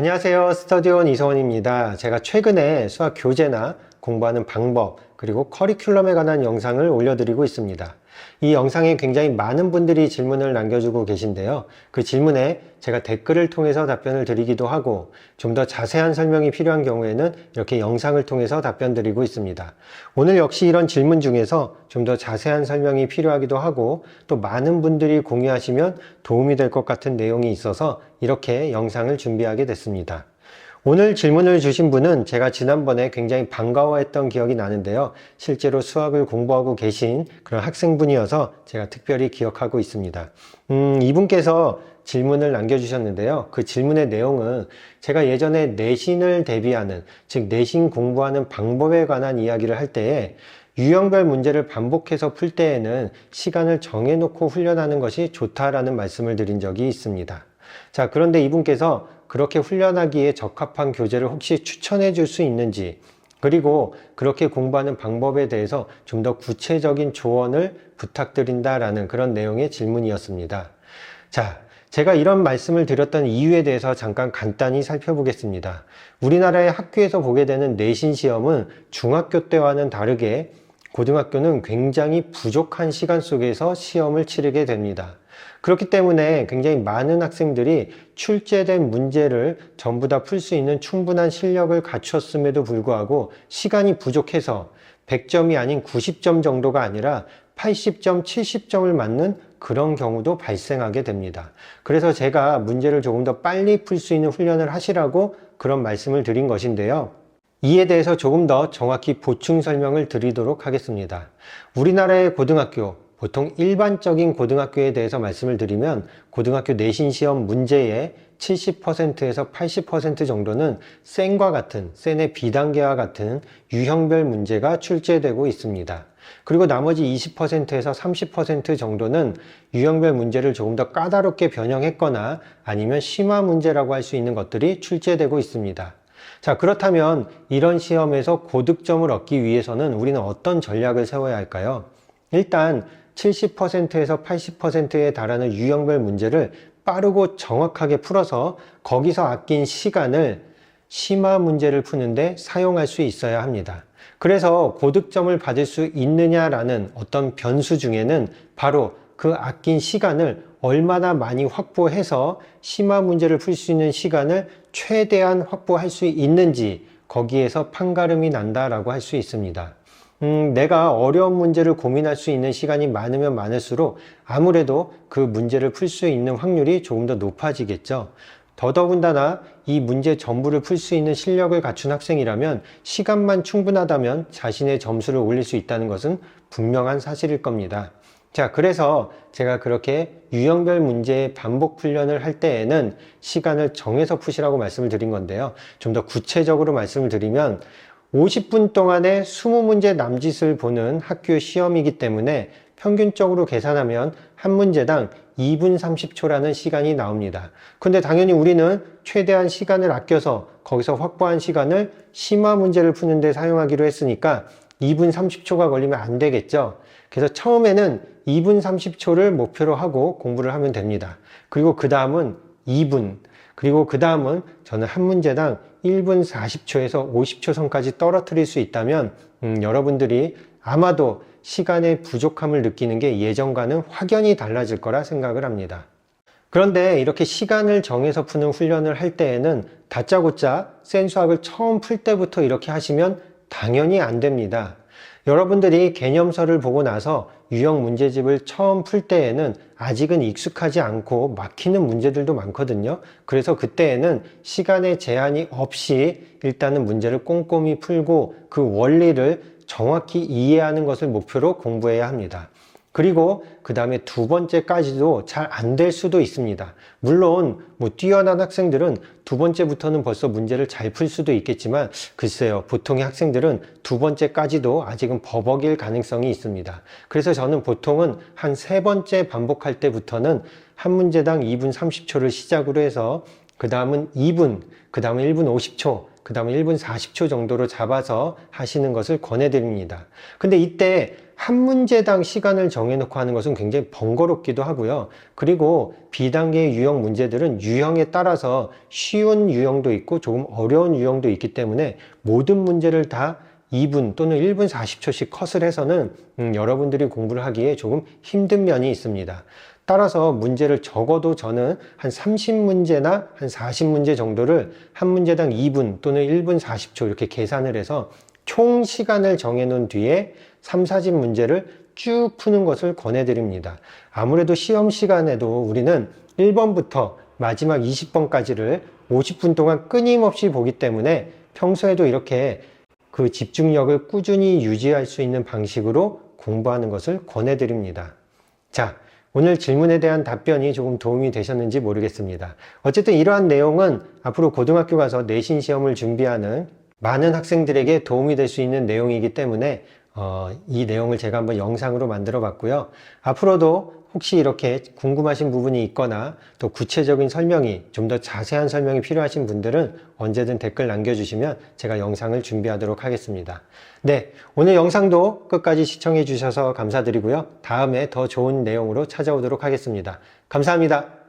안녕하세요. 스터디온 이성원입니다. 제가 최근에 수학 교재나 공부하는 방법, 그리고 커리큘럼에 관한 영상을 올려드리고 있습니다. 이 영상에 굉장히 많은 분들이 질문을 남겨주고 계신데요. 그 질문에 제가 댓글을 통해서 답변을 드리기도 하고 좀 더 자세한 설명이 필요한 경우에는 이렇게 영상을 통해서 답변 드리고 있습니다. 오늘 역시 이런 질문 중에서 좀 더 자세한 설명이 필요하기도 하고 또 많은 분들이 공유하시면 도움이 될 것 같은 내용이 있어서 이렇게 영상을 준비하게 됐습니다. 오늘 질문을 주신 분은 제가 지난번에 굉장히 반가워했던 기억이 나는데요. 실제로 수학을 공부하고 계신 그런 학생분이어서 제가 특별히 기억하고 있습니다. 음, 이분께서 질문을 남겨주셨는데요. 그 질문의 내용은 제가 예전에 내신을 대비하는, 즉 내신 공부하는 방법에 관한 이야기를 할 때에 유형별 문제를 반복해서 풀 때에는 시간을 정해놓고 훈련하는 것이 좋다라는 말씀을 드린 적이 있습니다. 자, 그런데 이분께서 그렇게 훈련하기에 적합한 교재를 혹시 추천해 줄 수 있는지, 그리고 그렇게 공부하는 방법에 대해서 좀 더 구체적인 조언을 부탁드린다라는 그런 내용의 질문이었습니다. 자, 제가 이런 말씀을 드렸던 이유에 대해서 잠깐 간단히 살펴보겠습니다. 우리나라의 학교에서 보게 되는 내신 시험은 중학교 때와는 다르게 고등학교는 굉장히 부족한 시간 속에서 시험을 치르게 됩니다. 그렇기 때문에 굉장히 많은 학생들이 출제된 문제를 전부 다 풀 수 있는 충분한 실력을 갖췄음에도 불구하고 시간이 부족해서 100점이 아닌 90점 정도가 아니라 80점, 70점을 맞는 그런 경우도 발생하게 됩니다. 그래서 제가 문제를 조금 더 빨리 풀 수 있는 훈련을 하시라고 그런 말씀을 드린 것인데요. 이에 대해서 조금 더 정확히 보충 설명을 드리도록 하겠습니다. 우리나라의 고등학교, 보통 일반적인 고등학교에 대해서 말씀을 드리면 고등학교 내신 시험 문제의 70%에서 80% 정도는 센과 같은, 센의 비단계와 같은 유형별 문제가 출제되고 있습니다. 그리고 나머지 20%에서 30% 정도는 유형별 문제를 조금 더 까다롭게 변형했거나 아니면 심화 문제라고 할 수 있는 것들이 출제되고 있습니다. 자, 그렇다면 이런 시험에서 고득점을 얻기 위해서는 우리는 어떤 전략을 세워야 할까요? 일단 70%에서 80%에 달하는 유형별 문제를 빠르고 정확하게 풀어서 거기서 아낀 시간을 심화 문제를 푸는데 사용할 수 있어야 합니다. 그래서 고득점을 받을 수 있느냐라는 어떤 변수 중에는 바로 그 아낀 시간을 얼마나 많이 확보해서 심화 문제를 풀 수 있는 시간을 최대한 확보할 수 있는지 거기에서 판가름이 난다라고 할 수 있습니다. 음, 내가 어려운 문제를 고민할 수 있는 시간이 많으면 많을수록 아무래도 그 문제를 풀 수 있는 확률이 조금 더 높아지겠죠. 더더군다나 이 문제 전부를 풀 수 있는 실력을 갖춘 학생이라면 시간만 충분하다면 자신의 점수를 올릴 수 있다는 것은 분명한 사실일 겁니다. 자, 그래서 제가 그렇게 유형별 문제의 반복 훈련을 할 때에는 시간을 정해서 푸시라고 말씀을 드린 건데요. 좀 더 구체적으로 말씀을 드리면 50분 동안에 20문제 남짓을 보는 학교 시험이기 때문에 평균적으로 계산하면 한 문제당 2분 30초라는 시간이 나옵니다. 근데 당연히 우리는 최대한 시간을 아껴서 거기서 확보한 시간을 심화 문제를 푸는데 사용하기로 했으니까 2분 30초가 걸리면 안 되겠죠. 그래서 처음에는 2분 30초를 목표로 하고 공부를 하면 됩니다. 그리고 그 다음은 2분, 그리고 그 다음은 저는 한 문제당 1분 40초에서 50초 선까지 떨어뜨릴 수 있다면 음, 여러분들이 아마도 시간의 부족함을 느끼는 게 예전과는 확연히 달라질 거라 생각을 합니다. 그런데 이렇게 시간을 정해서 푸는 훈련을 할 때에는 다짜고짜 센 수학을 처음 풀 때부터 이렇게 하시면 당연히 안 됩니다. 여러분들이 개념서를 보고 나서 유형 문제집을 처음 풀 때에는 아직은 익숙하지 않고 막히는 문제들도 많거든요. 그래서 그때에는 시간의 제한이 없이 일단은 문제를 꼼꼼히 풀고 그 원리를 정확히 이해하는 것을 목표로 공부해야 합니다. 그리고 그 다음에 두 번째까지도 잘 안 될 수도 있습니다. 물론 뭐 뛰어난 학생들은 두 번째부터는 벌써 문제를 잘 풀 수도 있겠지만 글쎄요 보통의 학생들은 두 번째까지도 아직은 버벅일 가능성이 있습니다. 그래서 저는 보통은 한 세 번째 반복할 때부터는 한 문제당 2분 30초를 시작으로 해서 그 다음은 2분, 그 다음은 1분 50초, 그 다음에 1분 40초 정도로 잡아서 하시는 것을 권해드립니다. 근데 이때 한 문제당 시간을 정해놓고 하는 것은 굉장히 번거롭기도 하고요. 그리고 B단계 유형 문제들은 유형에 따라서 쉬운 유형도 있고 조금 어려운 유형도 있기 때문에 모든 문제를 다 2분 또는 1분 40초씩 컷을 해서는 음, 여러분들이 공부를 하기에 조금 힘든 면이 있습니다. 따라서 문제를 적어도 저는 한 30문제나 한 40문제 정도를 한 문제당 2분 또는 1분 40초 이렇게 계산을 해서 총 시간을 정해놓은 뒤에 3, 4집 문제를 쭉 푸는 것을 권해드립니다. 아무래도 시험 시간에도 우리는 1번부터 마지막 20번까지를 50분 동안 끊임없이 보기 때문에 평소에도 이렇게 그 집중력을 꾸준히 유지할 수 있는 방식으로 공부하는 것을 권해드립니다. 자, 오늘 질문에 대한 답변이 조금 도움이 되셨는지 모르겠습니다. 어쨌든 이러한 내용은 앞으로 고등학교 가서 내신 시험을 준비하는 많은 학생들에게 도움이 될 수 있는 내용이기 때문에 어, 이 내용을 제가 한번 영상으로 만들어 봤고요. 앞으로도 혹시 이렇게 궁금하신 부분이 있거나 또 구체적인 설명이 좀 더 자세한 설명이 필요하신 분들은 언제든 댓글 남겨주시면 제가 영상을 준비하도록 하겠습니다. 네, 오늘 영상도 끝까지 시청해 주셔서 감사드리고요. 다음에 더 좋은 내용으로 찾아오도록 하겠습니다. 감사합니다.